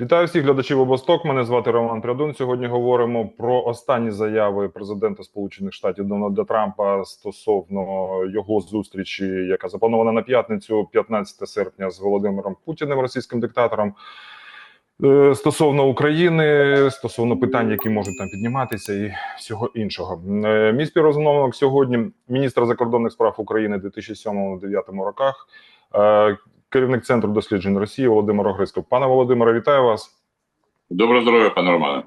Вітаю всіх глядачів обосток. Мене звати Роман Прядун. Сьогодні говоримо про останні заяви президента Сполучених Штатів Дональда Трампа стосовно його зустрічі, яка запланована на п'ятницю, 15 серпня, з Володимиром Путіним, російським диктатором. Е, Стосовно України, стосовно питань, які можуть там підніматися, і всього іншого, Е, мій співрозмовник сьогодні міністр закордонних справ України 2007-2009 роках, е, керівник центру досліджень Росії Володимир Огризко. Пане Володимире, вітаю вас. Доброго здоров'я, пане Романе.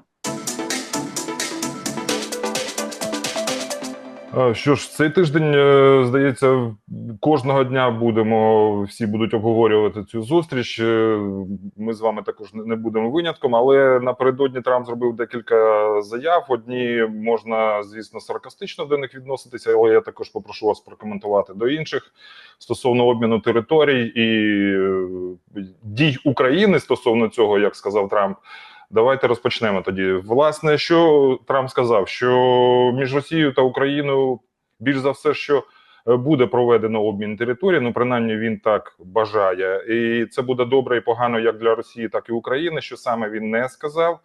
Що ж, цей тиждень е, здається, кожного дня будемо всі будуть обговорювати цю зустріч. Е, Ми з вами також не- будемо винятком, але напередодні Трамп зробив декілька заяв. Одні можна, звісно, саркастично до них відноситися, але я також попрошу вас прокоментувати до інших стосовно обміну територій і е, дій України стосовно цього, як сказав Трамп. Давайте розпочнемо тоді. Власне, що Трамп сказав, що між Росією та Україною більш за все, що е, буде проведено обмін території. Ну, принаймні, він так бажає, і це буде добре і погано як для Росії, так і України. Що саме він не сказав.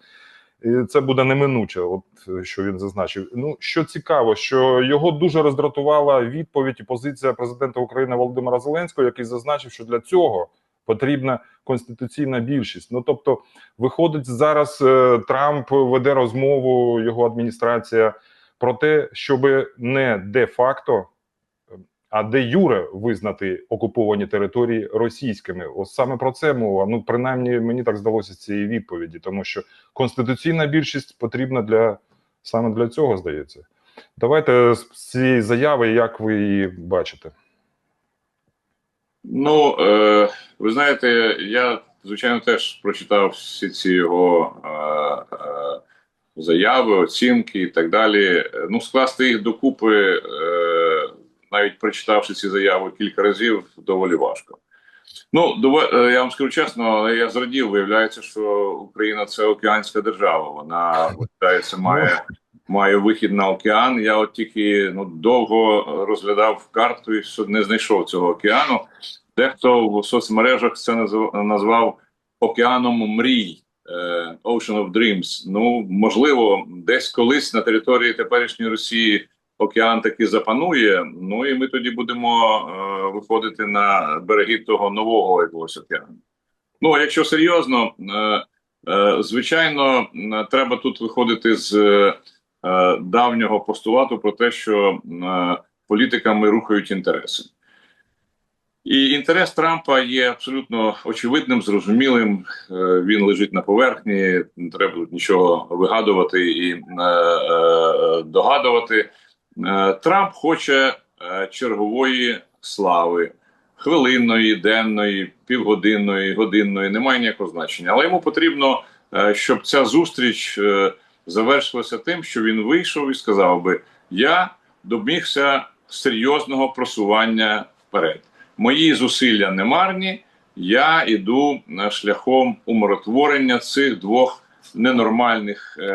І це буде неминуче, от е, що він зазначив. Ну що цікаво, що його дуже роздратувала відповідь і позиція президента України Володимира Зеленського, який зазначив, що для цього потрібна конституційна більшість. Ну тобто, виходить зараз е, Трамп веде розмову, його адміністрація про те, щоб не де-факто, а де юре визнати окуповані території російськими. Ось саме про це мова. Ну принаймні мені так здалося цієї відповіді, тому що конституційна більшість потрібна для саме для цього, здається. Давайте з цієї заяви, як ви її бачите. Ну, е, ви знаєте, я, звичайно, теж прочитав всі ці його е, е, заяви, оцінки і так далі. Ну, скласти їх докупи, е, навіть прочитавши ці заяви кілька разів, доволі важко. Ну, е, я вам скажу чесно, я зрадів, виявляється, що Україна це океанська держава. Вона вважається, має, має вихід на океан. Я от тільки ну, довго розглядав карту і не знайшов цього океану. Дехто в соцмережах це назв- назвав океаном мрій. е, Ocean of Dreams. Ну, можливо, десь колись на території теперішньої Росії океан таки запанує. Ну і ми тоді будемо е, виходити на береги того нового якогось океану. Ну, а якщо серйозно, е, звичайно, треба тут виходити з давнього постулату про те, що політиками рухають інтереси. І інтерес Трампа є абсолютно очевидним, зрозумілим. Е, Він лежить на поверхні, не треба тут нічого вигадувати і е, е, догадувати. Трамп хоче чергової слави, хвилинної, денної, півгодинної, годинної, немає ніякого значення. Але йому потрібно, щоб ця зустріч завершилася тим, що він вийшов і сказав би: Я домігся серйозного просування вперед. Мої зусилля не марні. Я іду е, шляхом умиротворення цих двох ненормальних е,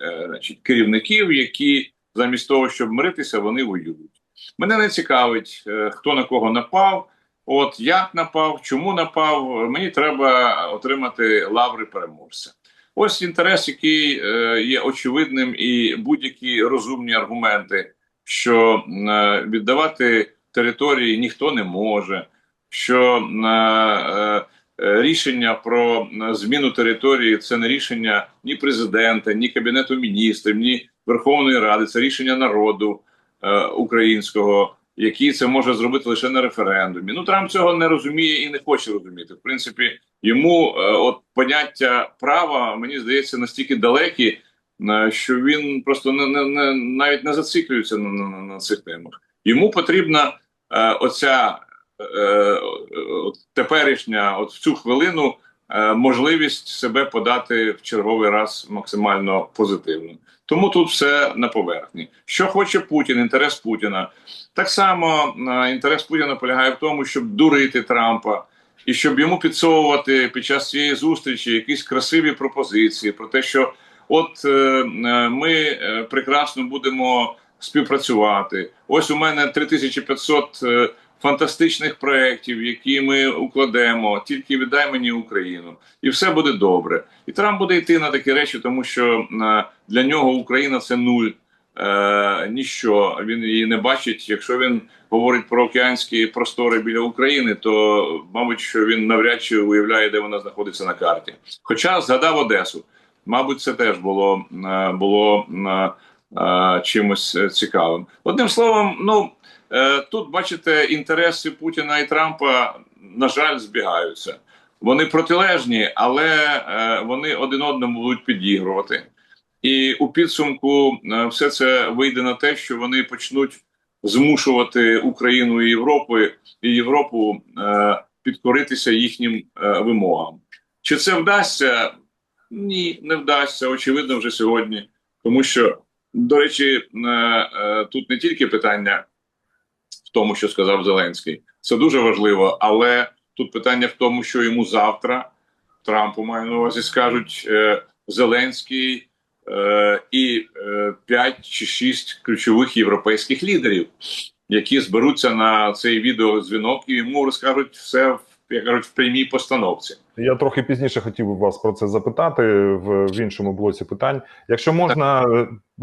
е, значить, керівників, які замість того, щоб миритися, вони воюють. Мене не цікавить, е, хто на кого напав, от як напав, чому напав. Мені треба отримати лаври переможця. Ось інтерес, який е, є очевидним, і будь-які розумні аргументи, що е, віддавати території ніхто не може, що е, е, рішення про зміну території це не рішення ні президента, ні кабінету міністрів, ні Верховної Ради, це рішення народу е, українського, який це може зробити лише на референдумі. Ну Трамп цього не розуміє і не хоче розуміти. В принципі, йому е, от поняття права мені здається настільки далекі, що він просто не, не, не навіть не зациклюється на, на, на цих темах. Йому потрібна оця е, теперішня, от в цю хвилину, е, можливість себе подати в черговий раз максимально позитивно. Тому тут все на поверхні. Що хоче Путін, інтерес Путіна. Так само е, інтерес Путіна полягає в тому, щоб дурити Трампа і щоб йому підсовувати під час цієї зустрічі якісь красиві пропозиції про те, що от е, е, ми е, прекрасно будемо співпрацювати. Ось у мене 3500 е, фантастичних проєктів, які ми укладемо, тільки віддай мені Україну, і все буде добре. І Трамп буде йти на такі речі, тому що е, для нього Україна це нуль. Е, ніщо він її не бачить. Якщо він говорить про океанські простори біля України, то мабуть, що він навряд чи уявляє, де вона знаходиться на карті. Хоча згадав Одесу, мабуть, це теж було е, було чимось е, цікавим. Одним словом, ну е, тут бачите, інтереси Путіна і Трампа на жаль збігаються. Вони протилежні, але е, вони один одному будуть підігрувати. І у підсумку все це вийде на те, що вони почнуть змушувати Україну і Європу і Європу підкоритися їхнім вимогам. Чи це вдасться? Ні, не вдасться. Очевидно, вже сьогодні. Тому що, до речі, е, е, тут не тільки питання в тому, що сказав Зеленський, це дуже важливо, але тут питання в тому, що йому завтра Трампу маю на увазі скажуть е, Зеленський і 5 чи 6 ключових європейських лідерів, які зберуться на цей відеодзвінок і йому розкажуть все як кажуть, в прямій постановці. Я трохи пізніше хотів би вас про це запитати в, в іншому блоці питань. Якщо можна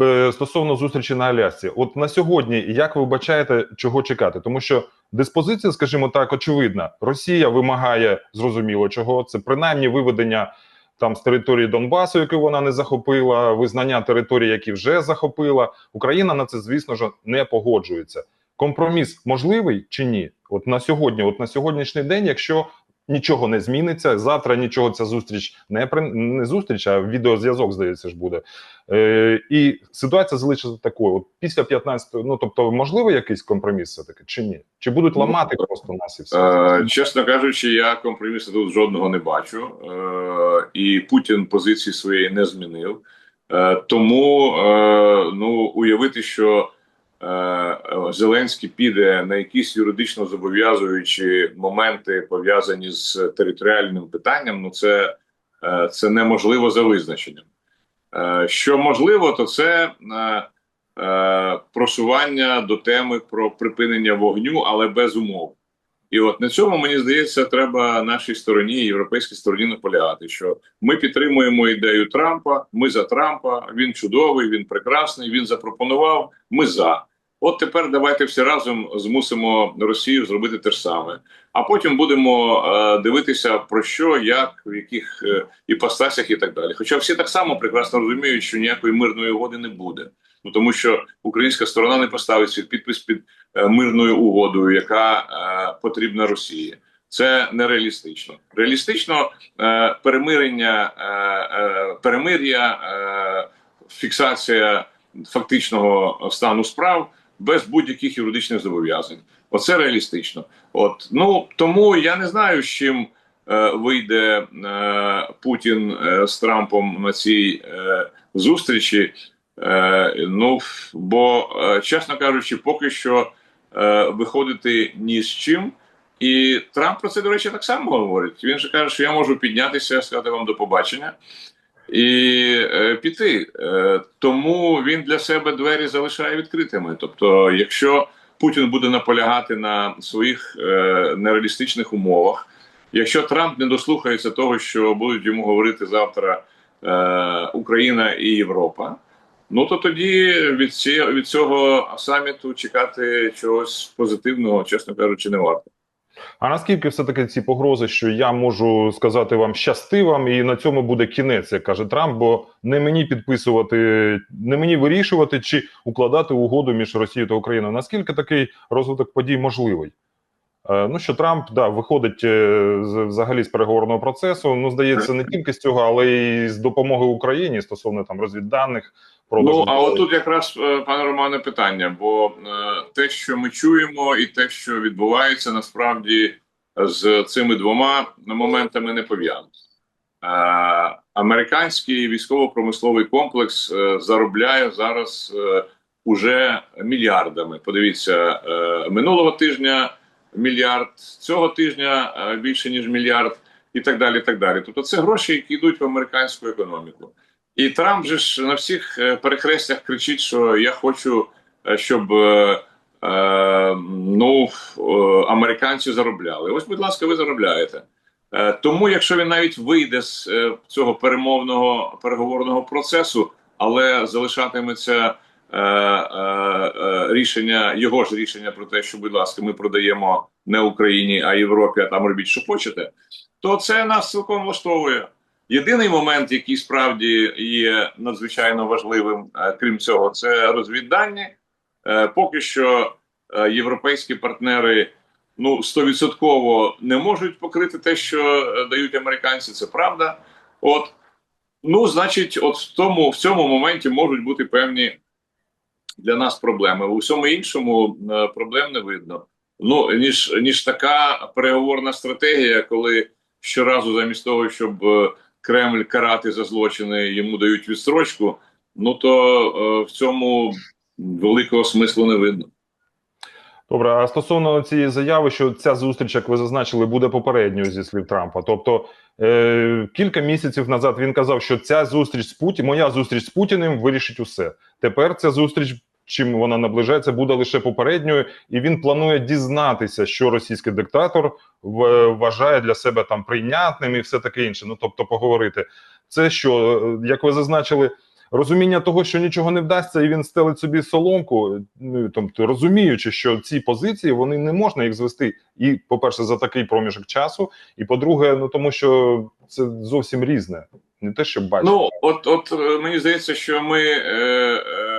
е, стосовно зустрічі на Алясці, от на сьогодні, як ви вбачаєте, чого чекати? Тому що диспозиція, скажімо так, очевидна. Росія вимагає зрозуміло чого. Це принаймні виведення там з території Донбасу, яку вона не захопила, визнання територій, які вже захопила. Україна на це, звісно ж, не погоджується. Компроміс можливий чи ні? От на сьогодні, от на сьогоднішній день, якщо нічого не зміниться, завтра нічого ця зустріч не при не зустріч, а відеозв'язок, здається, ж буде. Е, І ситуація залишиться такою. От після 15, ну тобто, можливо, якийсь компроміс все таки чи ні? Чи будуть ламати просто нас і все? Е, чесно кажучи, я компромісу тут жодного не бачу, е, і Путін позиції своєї не змінив. Е, тому е, ну уявити, що Е, Зеленський піде на якісь юридично зобов'язуючі моменти пов'язані з територіальним питанням. Ну це, е, це неможливо за визначенням. Е, що можливо, то це просування до теми про припинення вогню, але без умов. І от на цьому мені здається, треба нашій стороні, європейській стороні наполягати, що ми підтримуємо ідею Трампа. Ми за Трампа. Він чудовий, він прекрасний. Він запропонував. Ми за. От тепер давайте всі разом змусимо Росію зробити те ж саме, а потім будемо е, дивитися про що, як, в яких е, іпостасях і так далі. Хоча всі так само прекрасно розуміють, що ніякої мирної угоди не буде. Ну тому що українська сторона не поставить свій підпис під е, мирною угодою, яка е, потрібна Росії. Це нереалістично. Реалістично е, перемирення, е, е, перемир'я, е, фіксація фактичного стану справ без будь-яких юридичних зобов'язань. Оце реалістично. От ну тому я не знаю, з чим е, вийде е, Путін е, з Трампом на цій е, зустрічі. Е, ну бо, е, чесно кажучи, поки що е, виходити ні з чим. І Трамп про це, до речі, так само говорить. Він же каже, що я можу піднятися, сказати вам до побачення і е, піти. Е, тому він для себе двері залишає відкритими. Тобто, якщо Путін буде наполягати на своїх е, нереалістичних умовах, якщо Трамп не дослухається того, що будуть йому говорити завтра Україна і Європа. Ну то тоді від від цього саміту чекати чогось позитивного, чесно кажучи, не варто. А наскільки все-таки ці погрози, що я можу сказати вам щасти вам, і на цьому буде кінець, як каже Трамп, бо не мені підписувати, не мені вирішувати чи укладати угоду між Росією та Україною. Наскільки такий розвиток подій можливий? Е, ну що Трамп да виходить е, взагалі з переговорного процесу. Ну здається, не тільки з цього, але й з допомоги Україні стосовно там розвідданих. Ну а отут якраз е, пане Романе питання. Бо те, що ми чуємо, і те, що відбувається, насправді з цими двома моментами не пов'язано. Американський військово-промисловий комплекс заробляє зараз уже мільярдами. Подивіться минулого тижня мільярд цього тижня е, більше ніж мільярд, і так далі. і так далі. Тобто, це гроші, які йдуть в американську економіку. І Трамп же ж на всіх е, перехрестях кричить, що я хочу, е, щоб е, ну, американці заробляли. Ось, будь ласка, ви заробляєте. Е, тому, якщо він навіть вийде з е, цього перемовного переговорного процесу, але залишатиметься рішення, його ж рішення про те, що, будь ласка, ми продаємо не Україні, а Європі, а там робіть, що хочете, то це нас цілком влаштовує. Єдиний момент, який справді є надзвичайно важливим, е, крім цього, це розвіддані. Е, Поки що е, європейські партнери ну стовідсотково не можуть покрити те, що е, дають американці. Це правда. От ну, значить, от в тому в цьому моменті можуть бути певні для нас проблеми. У всьому іншому е, проблем не видно. Ну ніж ніж така переговорна стратегія, коли щоразу замість того, щоб е, Кремль карати за злочини, йому дають відстрочку. Ну то е, в цьому великого смислу не видно. Добре, а стосовно цієї заяви, що ця зустріч, як ви зазначили, буде попередньою зі слів Трампа. Тобто е, кілька місяців назад він казав, що ця зустріч з Путіним, моя зустріч з Путіним вирішить усе. Тепер ця зустріч, чим вона наближається, буде лише попередньою, і він планує дізнатися, що російський диктатор вважає для себе там прийнятним і все таке інше. Ну тобто, поговорити. Це що, як ви зазначили. Розуміння того, що нічого не вдасться, і він стелить собі соломку, ну тобто розуміючи, що ці позиції вони не можна їх звести, і по-перше, за такий проміжок часу, і по-друге, ну тому що це зовсім різне, не те, що бачити. Ну, от, от е, мені здається, що ми е, е,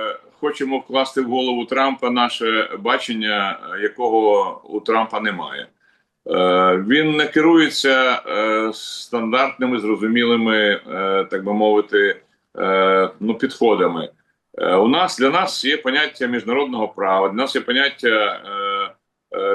хочемо вкласти в голову Трампа наше бачення, якого у Трампа немає. Е, він не керується е, стандартними, зрозумілими, е, так би мовити, ну, підходами. У нас для нас є поняття міжнародного права, для нас є поняття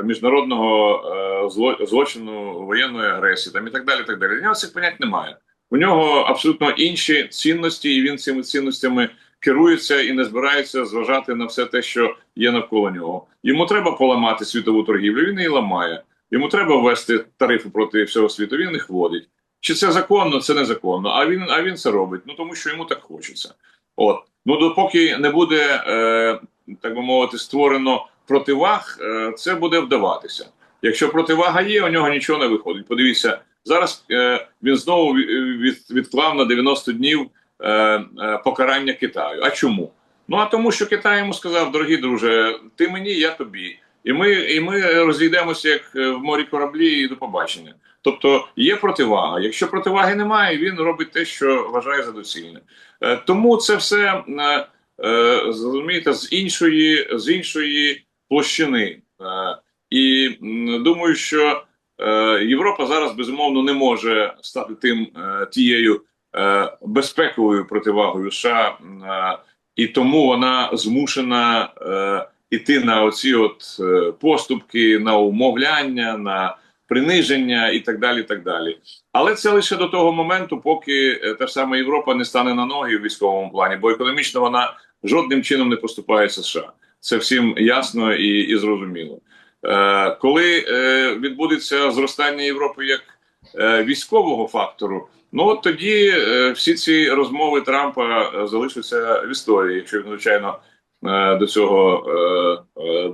міжнародного злочину воєнної агресії, там і так далі. Так далі. Для нього цих понять немає. У нього абсолютно інші цінності, і він цими цінностями керується і не збирається зважати на все те, що є навколо нього. Йому треба поламати світову торгівлю. Він її ламає. Йому треба ввести тарифи проти всього світу. Він їх вводить. Чи це законно? Це незаконно. А він а він це робить. Ну тому що йому так хочеться. От ну допоки не буде е, так би мовити створено противаг, е, це буде вдаватися. Якщо противага є, у нього нічого не виходить. Подивіться, зараз е, він знову від, відклав на 90 днів покарання Китаю. А чому? Ну а тому, що Китай йому сказав, дорогі друже, ти мені, я тобі. І ми, і ми розійдемося як е, в морі кораблі і до побачення. Тобто є противага. Якщо противаги немає, він робить те, що вважає за доцільне. Е, Тому це все е, е, зрозумієте з іншої з іншої площини. Е, І думаю, що е, Європа зараз безумовно не може стати тим е, тією е, безпековою противагою США, е, і тому вона змушена е, іти на оці от е, поступки, на умовляння, на приниження і так далі. так далі. Але це лише до того моменту, поки е, та ж сама Європа не стане на ноги в військовому плані, бо економічно вона жодним чином не поступається США. Це всім ясно і, і зрозуміло. Е, коли е, відбудеться зростання Європи як е, військового фактору, ну от тоді е, всі ці розмови Трампа е, залишаться в історії, якщо він звичайно е, до цього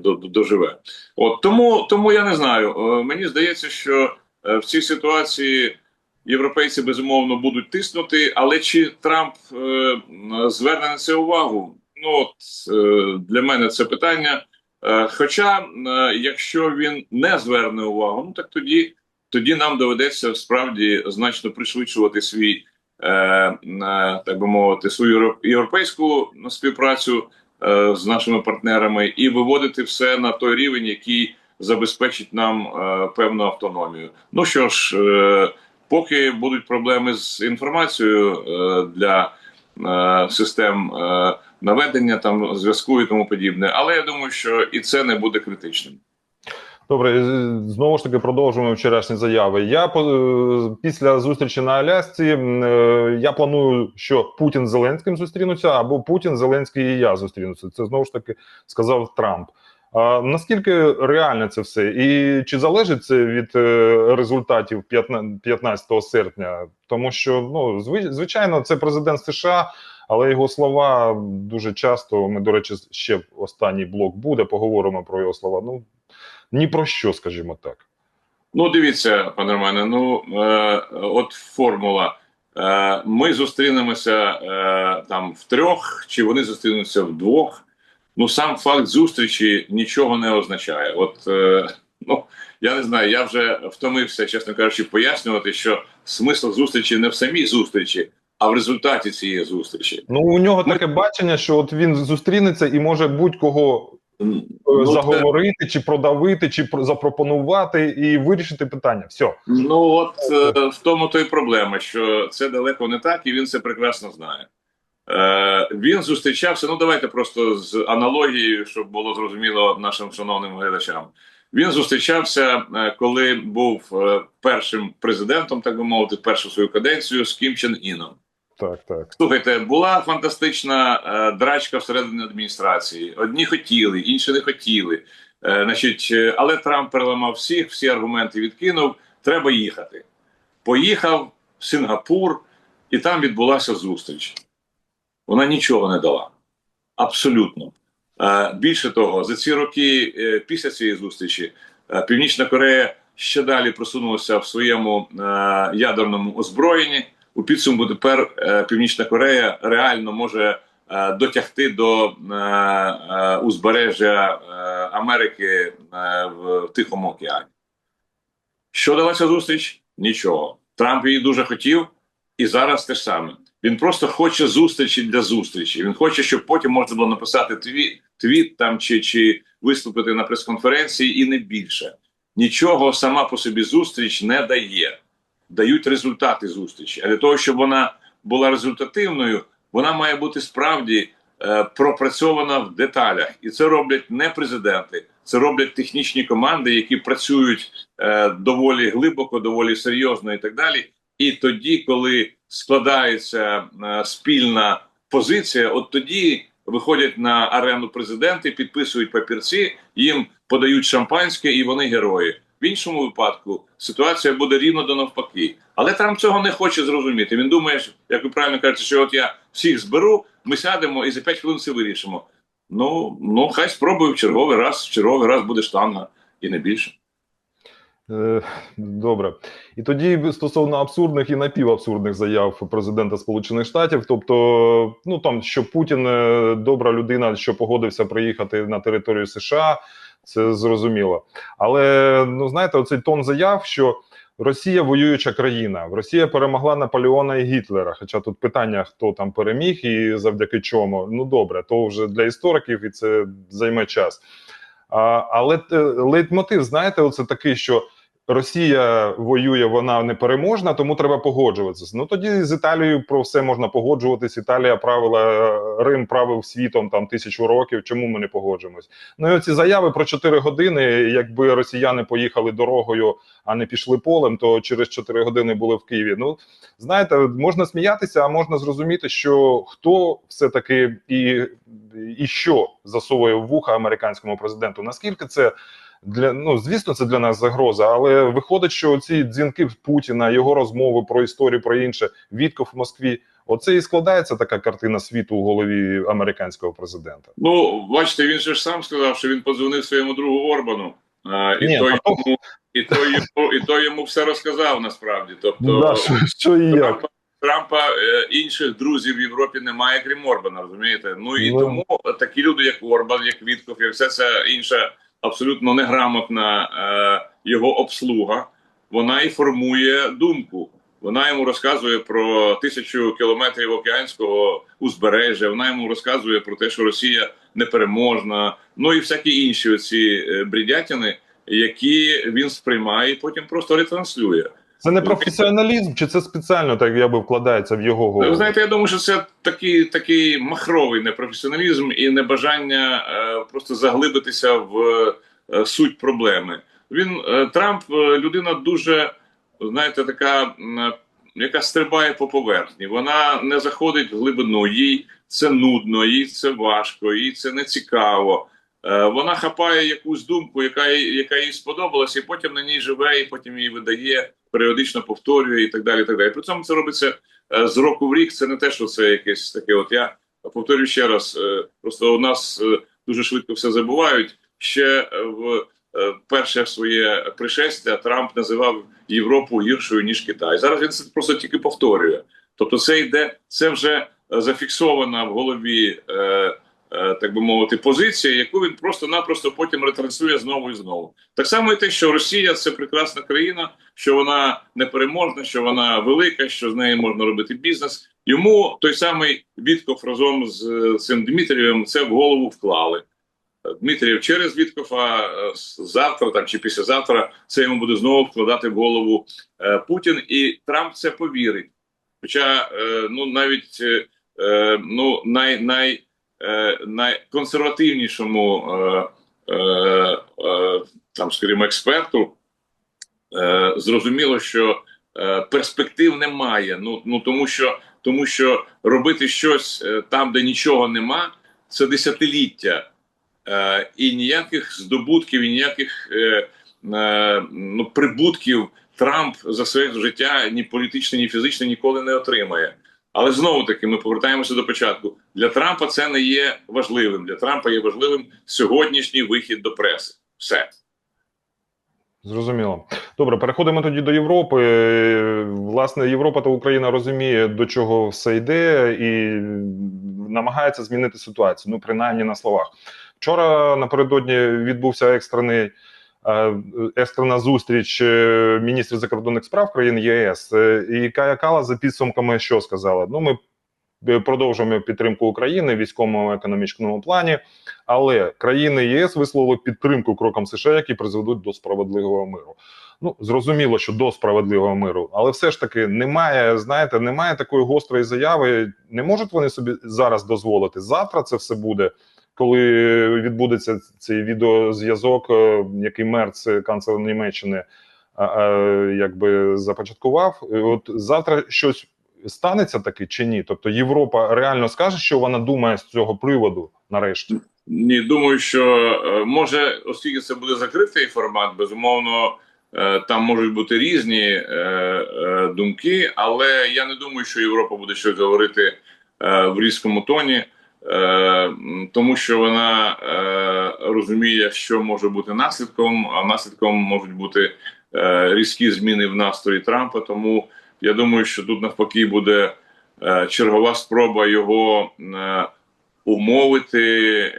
до- до- доживе. От тому, тому я не знаю. Мені здається, що в цій ситуації європейці безумовно будуть тиснути, але чи Трамп зверне на це увагу? Ну от для мене це питання. Хоча, якщо він не зверне увагу, ну так тоді, тоді нам доведеться справді значно пришвидшувати свій, е, так би мовити, свою європейську співпрацю е, з нашими партнерами і виводити все на той рівень, який забезпечить нам е, певну автономію. Ну що ж, е, поки будуть проблеми з інформацією е, для е, систем е, наведення там зв'язку і тому подібне, але я думаю, що і це не буде критичним. Добре, знову ж таки продовжуємо вчорашні заяви. Я е, після зустрічі на Алясці е, я планую, що Путін з Зеленським зустрінуться, або Путін, Зеленський і я зустрінуться. Це знову ж таки сказав Трамп. А наскільки реальне це все, і чи залежить це від е, результатів 15 15 серпня? Тому що ну звичайно, це президент США. але його слова дуже часто. Ми, до речі, ще останній блок буде. Поговоримо про його слова. Ну ні про що, скажімо так. Ну, дивіться, пане Романе. Ну е, от формула. Е, ми зустрінемося е, там втрьох, чи вони зустрінуться вдвох. Ну, сам факт зустрічі нічого не означає. От е, ну я не знаю, я вже втомився, чесно кажучи, пояснювати, що смисл зустрічі не в самій зустрічі, а в результаті цієї зустрічі. Ну у нього Ми- таке бачення, що от він зустрінеться і може будь-кого Ну, це- заговорити, чи продавити, чи запропонувати і вирішити питання. Все. Ну от е, в тому то й проблема, що це далеко не так, і він це прекрасно знає. Е, він зустрічався. Ну давайте просто з аналогією, щоб було зрозуміло нашим шановним глядачам. Він зустрічався, е, коли був першим президентом, так би мовити, першу свою каденцію з Кім Чен Іном. Так, так. Слухайте, була фантастична е, драчка всередині адміністрації. Одні хотіли, інші не хотіли. Е, значить, е, але Трамп переламав всіх, всі аргументи відкинув. Треба їхати. Поїхав в Сингапур, і там відбулася зустріч. Вона нічого не дала. Абсолютно. Е, більше того, за ці роки е, після цієї зустрічі е, Північна Корея ще далі просунулася в своєму е, ядерному озброєнні. У підсумку тепер е, Північна Корея реально може е, дотягти до е, узбережжя Америки в Тихому океані. Що далася зустріч? Нічого. Трамп її дуже хотів, і зараз те ж саме. Він просто хоче зустрічі для зустрічі. Він хоче, щоб потім можна було написати твіт, твіт там чи, чи виступити на прес-конференції, і не більше. Нічого сама по собі зустріч не дає. Дають результати зустрічі. А для того, щоб вона була результативною, вона має бути справді е, пропрацьована в деталях. І це роблять не президенти, це роблять технічні команди, які працюють е, доволі глибоко, доволі серйозно і так далі. І тоді, коли складається е, спільна позиція, от тоді виходять на арену президенти, підписують папірці, їм подають шампанське, і вони герої. В іншому випадку ситуація буде рівно до навпаки. Але Трамп цього не хоче зрозуміти. Він думає, як ви правильно кажете, що от я всіх зберу, ми сядемо і за 5 хвилин все вирішимо. Ну, ну хай спробує в черговий раз, в черговий раз буде штанга і не більше. Е, Добре, і тоді стосовно абсурдних і напівабсурдних заяв президента Сполучених Штатів, тобто, ну там що Путін е, добра людина, що погодився приїхати на територію США, це зрозуміло. Але ну знаєте, оцей тон заяв, що Росія воююча країна, Росія перемогла Наполеона і Гітлера. Хоча тут питання, хто там переміг і завдяки чому. Ну добре, то вже для істориків і це займе час. А, але е, лейтмотив, знаєте, оце такий, що Росія воює, вона непереможна, тому треба погоджуватися. Ну тоді з Італією про все можна погоджуватись. Італія правила Рим правив світом там тисячу років. Чому ми не погоджуємось? Ну і оці заяви про 4 години. Якби росіяни поїхали дорогою, а не пішли полем, то через 4 години були в Києві. Ну знаєте, можна сміятися, а можна зрозуміти, що хто все таки і, і що засовує вуха американському президенту. Наскільки це для ну звісно, це для нас загроза, але виходить, що ці дзвінки Путіна, його розмови про історію, про інше, Вітков в Москві. Оце і складається така картина світу у голові американського президента. Ну, бачите, він же ж сам сказав, що він подзвонив своєму другу Орбану, а, і, Ні, той а йому, і, той йому, і той йому все розказав насправді. Тобто Да, що, що і як. Трампа, Трампа е, інших друзів в Європі немає, крім Орбана, розумієте? Ну і Ну. тому такі люди, як Орбан, як Вітков, як вся ця інша абсолютно неграмотна е, його обслуга, вона і формує думку. Вона йому розказує про тисячу кілометрів океанського узбережжя. Вона йому розказує про те, що Росія непереможна. Ну і всякі інші оці е, бредятини, які він сприймає і потім просто ретранслює. Це не професіоналізм, чи це спеціально так якби вкладається в його Ви голову? знаєте, я думаю, що це такий такий махровий непрофесіоналізм і небажання е, просто заглибитися в е, суть проблеми. Він е, Трамп е, людина дуже, знаєте, така, е, яка стрибає по поверхні. Вона не заходить в глибину. Їй це нудно, їй це важко, їй це не цікаво. Е, Вона хапає якусь думку, яка яка їй сподобалася, і потім на ній живе, і потім її видає, періодично повторює і так далі. І так далі. При цьому це робиться е, з року в рік це не те, що це якесь таке. От я повторюю ще раз: е, просто у нас е, дуже швидко все забувають. Ще в перше своє пришестя Трамп називав Європу гіршою ніж Китай. Зараз він це просто тільки повторює. Тобто, це йде, це вже зафіксована в голові. Так би мовити, позиція, яку він просто-напросто потім ретранслює знову і знову. Так само і те, що Росія це прекрасна країна, що вона непереможна, що вона велика, що з нею можна робити бізнес. Йому той самий Вітков разом з е, цим Дмитрієм це в голову вклали. Дмитрієв через Віткофа е, завтра там чи післязавтра це йому буде знову вкладати в голову е, Путін, і Трамп це повірить. Хоча е, ну навіть е, е, ну най, най, е, найконсервативнішому е, е, е, там, скажімо, експерту е, зрозуміло, що е, перспектив немає. Ну, ну тому що тому що робити щось е, там, де нічого нема, це десятиліття. Е, і ніяких здобутків, і ніяких е, е, ну, прибутків Трамп за своє життя ні політичне, ні фізичне ніколи не отримає. Але знову таки ми повертаємося до початку. Для Трампа це не є важливим. Для Трампа є важливим сьогоднішній вихід до преси. Все. Зрозуміло. Добре, переходимо тоді до Європи. Е, Власне, Європа та Україна розуміє, до чого все йде, і намагається змінити ситуацію. Ну, принаймні на словах. Вчора напередодні відбувся екстрений. Екстрена зустріч е, міністрів закордонних справ країн ЄС, Е, і Кая Кала за підсумками що сказала? Ну, ми е, продовжуємо підтримку України в військовому економічному плані, але країни ЄС висловили підтримку крокам США, які призведуть до справедливого миру. Ну зрозуміло, що до справедливого миру, але все ж таки немає. Знаєте, немає такої гострої заяви. Не можуть вони собі зараз дозволити. Завтра це все буде. Коли відбудеться цей відеозв'язок, е, який Мерц, канцлер Німеччини, а, а, якби започаткував, от завтра щось станеться таки чи ні? Тобто Європа реально скаже, що вона думає з цього приводу нарешті. Ні, думаю, що е, може, оскільки це буде закритий формат, безумовно, е, там можуть бути різні е, е, думки, але я не думаю, що Європа буде щось говорити е, в різкому тоні, е, тому що вона е, розуміє, що може бути наслідком, а наслідком можуть бути е, різкі зміни в настрої Трампа. Тому я думаю, що тут навпаки буде е, чергова спроба його. Е, умовити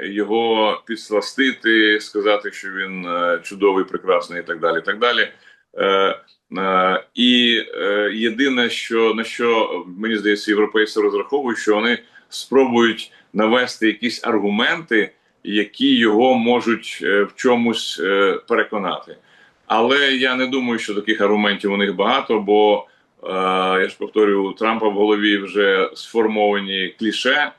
його підсластити, сказати, що він е, чудовий, прекрасний і так далі. І так далі. Е, е, і е, єдине, що на що мені здається, європейці розраховують, що вони спробують навести якісь аргументи, які його можуть е, в чомусь е, переконати. Але я не думаю, що таких аргументів у них багато, бо е, я ж повторюю, у Трампа в голові вже сформовані кліше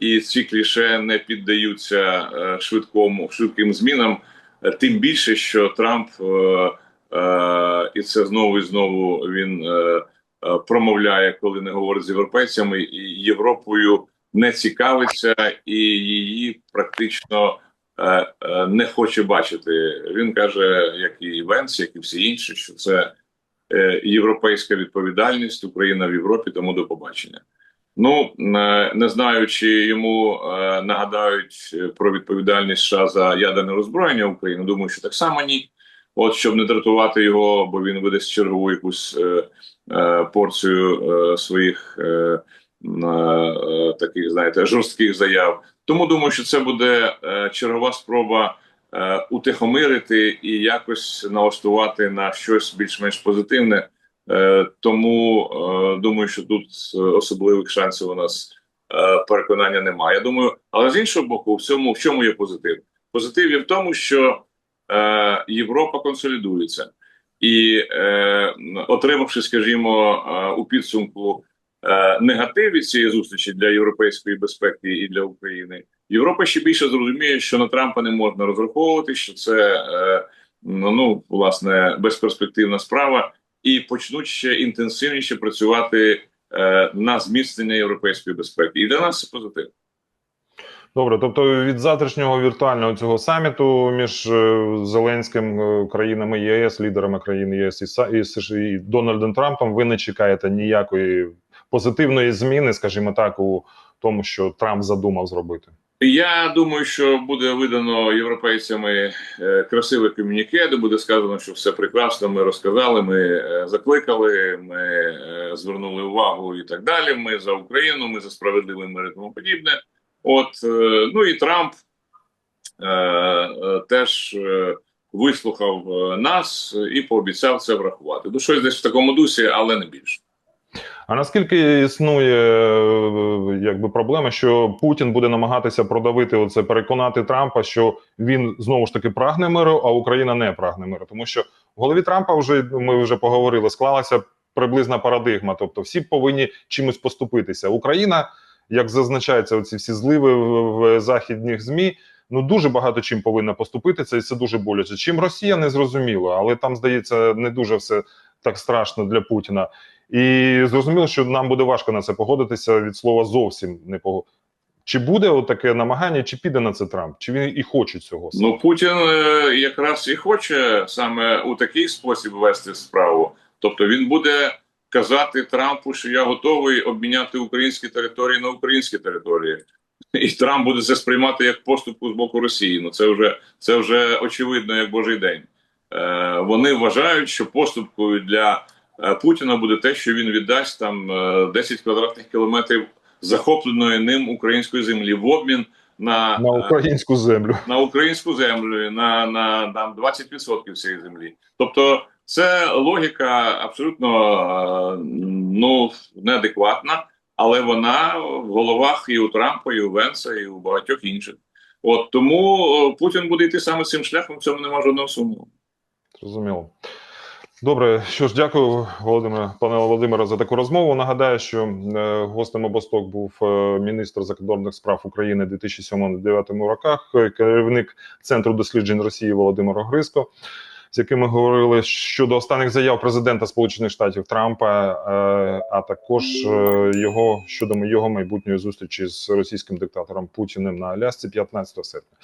і ці кліше не піддаються швидкому швидким змінам. Тим більше, що Трамп і це знову і знову він промовляє, коли не говорить з європейцями, і Європою не цікавиться і її практично е, е, не хоче бачити. Він каже, як і Венс, як і всі інші, що це е, європейська відповідальність, Україна в Європі, тому до побачення. Ну не не знаю, чи йому е, нагадають е, про відповідальність США за ядерне роззброєння України. Думаю, що так само ні. От щоб не дратувати його, бо він видасть чергову якусь е, е, порцію е, своїх е, е, таких, знаєте, жорстких заяв. Тому думаю, що це буде е, чергова спроба е, утихомирити і якось налаштувати на щось більш-менш позитивне. Е, тому е, думаю, що тут е, особливих шансів у нас е, переконання немає. Я думаю, але з іншого боку, в цьому в чому є позитив? Позитив є в тому, що е, Європа консолідується і, е, отримавши, скажімо, е, у підсумку е, негатив від цієї зустрічі для європейської безпеки і для України, Європа ще більше зрозуміє, що на Трампа не можна розраховувати, що це е, ну, ну власне безперспективна справа і почнуть ще інтенсивніше працювати е, на зміцнення європейської безпеки. І для нас це позитив. Добре, тобто від завтрашнього віртуального цього саміту між е, Зеленським е, країнами ЄС, лідерами країн ЄС і США і Дональдом Трампом, ви не чекаєте ніякої позитивної зміни, скажімо так, у тому, що Трамп задумав зробити. Я думаю, що буде видано європейцями е, красиве комюніке, де буде сказано, що все прекрасно. Ми розказали, ми е, закликали, ми е, звернули увагу і так далі. Ми за Україну, ми за справедливий мир і тому подібне. От ну і Трамп теж вислухав нас і пообіцяв це врахувати. Ну щось десь в такому дусі, але не більше. А наскільки існує е, якби проблема, що Путін буде намагатися продавити оце, переконати Трампа, що він знову ж таки прагне миру, а Україна не прагне миру, тому що в голові Трампа вже ми вже поговорили, склалася приблизна парадигма. Тобто, всі повинні чимось поступитися. Україна, як зазначається, оці всі зливи в, західних змі. Ну дуже багато чим повинна поступитися, і це дуже боляче. Чим Росія не зрозуміло, але там здається не дуже все так страшно для Путіна. І зрозуміло, що нам буде важко на це погодитися від слова зовсім не пого. Чи буде таке намагання, чи піде на це Трамп? Чи він і хоче цього? Ну Путін е, якраз і хоче саме у такий спосіб вести справу. Тобто він буде казати Трампу, що я готовий обміняти українські території на українські території, і Трамп буде це сприймати як поступку з боку Росії. Ну це вже це вже очевидно, як Божий день. Е, Вони вважають, що поступкою для Путіна буде те, що він віддасть там е, 10 квадратних кілометрів захопленої ним української землі в обмін на, на е, українську землю? на українську землю на, на там 20% цієї землі. Тобто, це логіка абсолютно е, ну неадекватна, але вона в головах і у Трампа, і у Венса, і у багатьох інших. От тому е, Путін буде йти саме цим шляхом. В цьому немає жодного сумніву. Зрозуміло. Добре, що ж, дякую, Володимире, пане Володимире, за таку розмову. Нагадаю, що е, гостем обосток був е, міністр закордонних справ України 2007-2009 роках, е, керівник центру досліджень Росії Володимир Огриско, з яким ми говорили щодо останніх заяв президента Сполучених Штатів Трампа, а також його щодо його майбутньої зустрічі з російським диктатором Путіним на Алясці 15 серпня.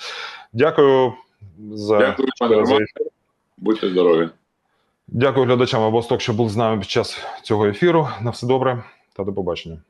Дякую за, Дякую, пане Будьте здорові. Дякую глядачам обосток, що були з нами під час цього ефіру. На все добре та до побачення.